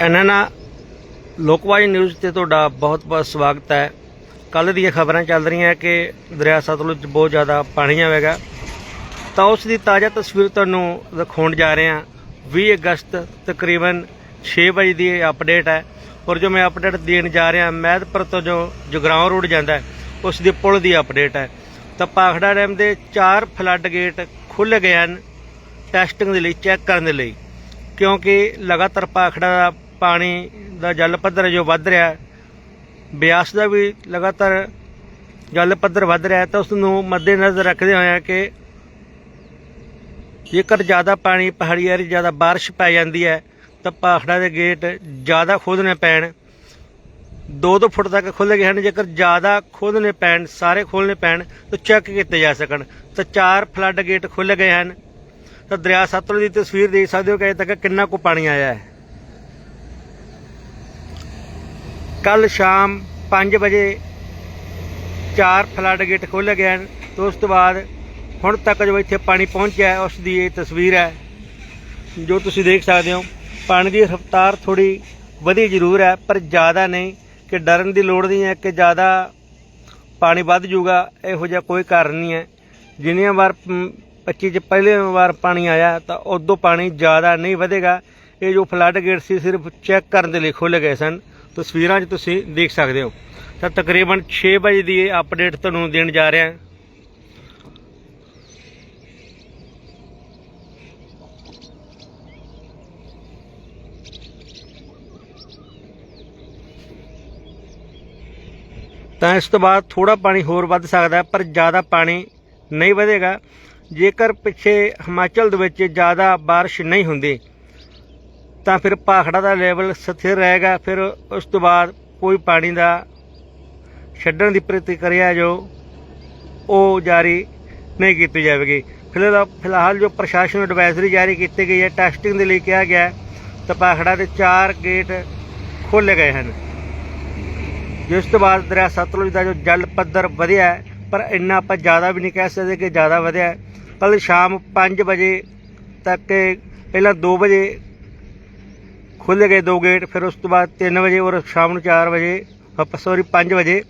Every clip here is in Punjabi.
ਐਨਐਨਾ ਲੋਕਵਾਈ ਨਿਊਜ਼ ਤੇ ਤੁਹਾਡਾ ਬਹੁਤ-ਬਹੁਤ ਸਵਾਗਤ ਹੈ। ਕੱਲ ਦੀਆਂ ਖਬਰਾਂ ਚੱਲ ਰਹੀਆਂ ਕਿ ਦਰਿਆ ਸਤਲੁਜ ਬਹੁਤ ਜ਼ਿਆਦਾ ਪਾਣੀ ਆਵੇਗਾ। ਤਾਂ ਉਸ ਦੀ ਤਾਜ਼ਾ ਤਸਵੀਰ ਤੁਹਾਨੂੰ ਦਿਖਾਉਣ ਜਾ ਰਹੇ ਹਾਂ। 20 ਅਗਸਤ ਤਕਰੀਬਨ 6 ਵਜੇ ਦੀ ਇਹ ਅਪਡੇਟ ਹੈ ਔਰ ਜੋ ਮੈਂ ਅਪਡੇਟ ਦੇਣ ਜਾ ਰਿਹਾ, ਮਹਿਦਪੁਰ ਤੋਂ ਜੋ ਜਗਰਾਉਂ ਰੋਡ ਜਾਂਦਾ ਹੈ, ਉਸ ਦੇ ਪੁਲ ਦੀ ਅਪਡੇਟ ਹੈ। ਤਾਂ ਪਾਖੜਾ ਡੈਮ ਦੇ ਚਾਰ ਫਲੱਡ ਗੇਟ ਖੁੱਲ੍ਹ ਗਏ ਹਨ ਟੈਸਟਿੰਗ ਦੇ ਲਈ, ਚੈੱਕ ਕਰਨ ਦੇ ਲਈ। ਕਿਉਂਕਿ ਲਗਾਤਾਰ ਪਾਖੜਾ ਦਾ ਪਾਣੀ ਦਾ ਜਲ ਪੱਧਰ ਜੋ ਵੱਧ ਰਿਹਾ ਬਿਆਸ ਦਾ ਵੀ ਲਗਾਤਾਰ ਜਲ ਪੱਧਰ ਵੱਧ ਰਿਹਾ ਤਾਂ ਉਸ ਨੂੰ ਮੱਦੇਨਜ਼ਰ ਰੱਖਦੇ ਹੋਏ ਕਿ ਜੇਕਰ ਜ਼ਿਆਦਾ ਪਾਣੀ ਪਹਾੜੀ ਏਰੀਆ ਜ਼ਿਆਦਾ ਬਾਰਿਸ਼ ਪੈ ਜਾਂਦੀ ਹੈ, ਤਾਂ ਪਾਖੜਾ ਦੇ ਗੇਟ ਜ਼ਿਆਦਾ ਖੋਦਣੇ ਪੈਣ। 2-2 ਫੁੱਟ ਤੱਕ ਖੁੱਲ੍ਹ ਗਏ ਹਨ, ਜੇਕਰ ਜ਼ਿਆਦਾ ਖੋਦਣੇ ਪੈਣ, ਸਾਰੇ ਖੋਲ੍ਹਣੇ ਪੈਣ, ਤਾਂ ਚੈੱਕ ਕੀਤੇ ਜਾ ਸਕਣ। ਤਾਂ ਚਾਰ ਫਲੱਡ ਗੇਟ ਖੁੱਲ੍ਹ ਗਏ ਹਨ। ਤਾਂ ਦਰਿਆ ਸਤਲੁਜ ਦੀ ਤਸਵੀਰ ਦੇਖ ਸਕਦੇ ਹੋ ਕਿ ਅਜੇ ਤੱਕ ਕਿੰਨਾ ਕੁ ਪਾਣੀ ਆਇਆ ਹੈ। ਕੱਲ ਸ਼ਾਮ 5 ਵਜੇ ਚਾਰ ਫਲੱਡ ਗੇਟ ਖੋਲ੍ਹੇ ਗਏ ਹਨ ਤੇ ਉਸ ਤੋਂ ਬਾਅਦ ਹੁਣ ਤੱਕ ਜੋ ਇੱਥੇ ਪਾਣੀ ਪਹੁੰਚਿਆ ਉਸ ਦੀ ਇਹ ਤਸਵੀਰ ਹੈ ਜੋ ਤੁਸੀਂ ਦੇਖ ਸਕਦੇ ਹੋ। ਪਾਣੀ ਦੀ ਰਫ਼ਤਾਰ ਥੋੜੀ ਵਧੀ ਜ਼ਰੂਰ ਹੈ ਪਰ ਜ਼ਿਆਦਾ ਨਹੀਂ ਕਿ ਡਰਨ ਦੀ ਲੋੜ ਨਹੀਂ ਹੈ ਕਿ ਜ਼ਿਆਦਾ ਪਾਣੀ ਵੱਧ ਜੂਗਾ ਇਹੋ ਜਿਹਾ ਕੋਈ ਕਾਰਨ ਨਹੀਂ ਹੈ। ਜਿੰਨੀਆਂ ਵਾਰ ਮ, 25 ਚ ਪਹਿਲੇ ਵਾਰ ਪਾਣੀ ਆਇਆ ਤਾਂ ਉਦੋਂ ਪਾਣੀ ਜ਼ਿਆਦਾ ਨਹੀਂ ਵਧੇਗਾ। ਇਹ ਜੋ ਫਲੱਡ ਗੇਟ ਸੀ ਸਿਰਫ ਚੈੱਕ ਕਰਨ ਦੇ ਲਈ ਖੋਲ੍ਹੇ ਗਏ ਸਨ। ਤਸਵੀਰਾਂ 'ਚ ਤੁਸੀਂ ਦੇਖ ਸਕਦੇ ਹੋ ਤਾਂ ਤਕਰੀਬਨ 6 ਵਜੇ ਦੀ ਇਹ ਅਪਡੇਟ ਤੁਹਾਨੂੰ ਦੇਣ ਜਾ ਰਿਹਾ ਹਾਂ ਤਾਂ ਇਸ ਤੋਂ ਬਾਅਦ ਥੋੜਾ ਪਾਣੀ ਹੋਰ ਵੱਧ ਸਕਦਾ ਹੈ, ਪਰ ਜ਼ਿਆਦਾ ਪਾਣੀ ਨਹੀਂ ਵਧੇਗਾ ਜੇਕਰ ਪਿੱਛੇ ਹਿਮਾਚਲ ਦੇ ਵਿੱਚ ਜ਼ਿਆਦਾ بارش ਨਹੀਂ ਹੁੰਦੀ ਤਾਂ ਫਿਰ ਪਾਖੜਾ ਦਾ ਲੈਵਲ ਸਥਿਰ ਰਹੇਗਾ, ਫਿਰ ਉਸ ਤੋਂ ਬਾਅਦ ਕੋਈ ਪਾਣੀ ਦਾ ਛੱਡਣ ਦੀ ਪ੍ਰਤੀਕਿਰਿਆ ਜੋ ਉਹ ਜਾਰੀ ਨਹੀਂ ਕੀਤੀ ਜਾਵੇਗੀ। ਫਿਲਹਾਲ ਫਿਲਹਾਲ ਜੋ ਪ੍ਰਸ਼ਾਸਨ ਐਡਵਾਈਜ਼ਰੀ ਜਾਰੀ ਕੀਤੀ ਗਈ ਹੈ ਟੈਸਟਿੰਗ ਦੇ ਲਈ ਕਿਹਾ ਗਿਆ ਹੈ, ਤਾਂ ਪਾਖੜਾ ਦੇ ਚਾਰ ਗੇਟ ਖੋਲ੍ਹੇ ਗਏ ਹਨ। ਜਿਸ ਤੋਂ ਬਾਅਦ ਦਰਿਆ ਸਤਲੁਜ ਦਾ ਜੋ ਜਲ ਪੱਧਰ ਵਧਿਆ ਪਰ ਇੰਨਾ ਆਪਾਂ ਜ਼ਿਆਦਾ ਵੀ ਨਹੀਂ ਕਹਿ ਸਕਦੇ ਕਿ ਜ਼ਿਆਦਾ ਵਧਿਆ ਕੱਲ ਸ਼ਾਮ 5 ਵਜੇ ਤੱਕ, ਪਹਿਲਾਂ 2 ਵਜੇ ਖੁੱਲ੍ਹੇ ਗਏ ਦੋ ਗੇਟ, ਫਿਰ ਉਸ ਤੋਂ ਬਾਅਦ 3 ਵਜੇ ਔਰ ਸ਼ਾਮ ਨੂੰ 4 ਵਜੇ ਸੌਰੀ 5 ਵਜੇ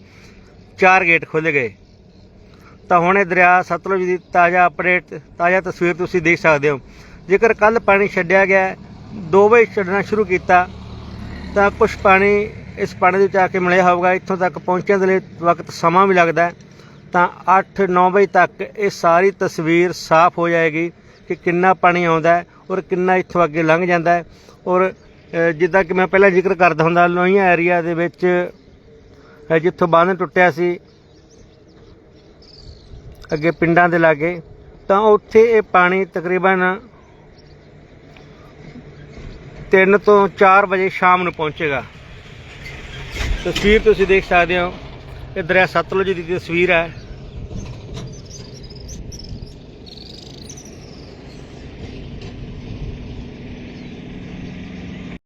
ਚਾਰ ਗੇਟ ਖੁੱਲ੍ਹ ਗਏ। ਤਾਂ ਹੁਣ ਇਹ ਦਰਿਆ ਸਤਲੁਜ ਦੀ ਤਾਜ਼ਾ ਅਪਡੇਟ ਤਾਜ਼ਾ ਤਸਵੀਰ ਤੁਸੀਂ ਦੇਖ ਸਕਦੇ ਹੋ। ਜੇਕਰ ਕੱਲ ਪਾਣੀ ਛੱਡਿਆ ਗਿਆ 2 ਵਜੇ ਛੱਡਣਾ ਸ਼ੁਰੂ ਕੀਤਾ, ਤਾਂ ਕੁਝ ਪਾਣੀ ਇਸ ਪਾਣੀ ਦੇ ਵਿੱਚ ਆ ਕੇ ਮਿਲਿਆ ਹੋਊਗਾ ਇੱਥੋਂ ਤੱਕ ਪਹੁੰਚਣ ਦੇ ਲਈ ਵਕਤ ਸਮਾਂ ਵੀ ਲੱਗਦਾ ਤਾਂ 8-9 ਵਜੇ ਤੱਕ ਇਹ ਸਾਰੀ ਤਸਵੀਰ ਸਾਫ਼ ਹੋ ਜਾਏਗੀ ਕਿ ਕਿੰਨਾ ਪਾਣੀ ਆਉਂਦਾ ਔਰ ਕਿੰਨਾ ਇੱਥੋਂ ਅੱਗੇ ਲੰਘ ਜਾਂਦਾ ਔਰ ਜਿੱਦਾਂ ਕਿ ਮੈਂ ਪਹਿਲਾਂ ਜ਼ਿਕਰ ਕਰਦਾ ਹੁੰਦਾ, ਲੋਹੀਆਂ ਏਰੀਆ ਦੇ ਵਿੱਚ ਜਿੱਥੋਂ ਬੰਨ ਟੁੱਟਿਆ ਸੀ, ਅੱਗੇ ਪਿੰਡਾਂ ਦੇ ਲਾਗੇ, ਤਾਂ ਉੱਥੇ ਇਹ ਪਾਣੀ ਤਕਰੀਬਨ 3 ਤੋਂ 4 ਵਜੇ ਸ਼ਾਮ ਨੂੰ ਪਹੁੰਚੇਗਾ। ਤਸਵੀਰ ਤੁਸੀਂ ਦੇਖ ਸਕਦੇ ਹੋ ਇਹ ਦਰਿਆ ਸਤਲੁਜ ਦੀ ਤਸਵੀਰ ਹੈ।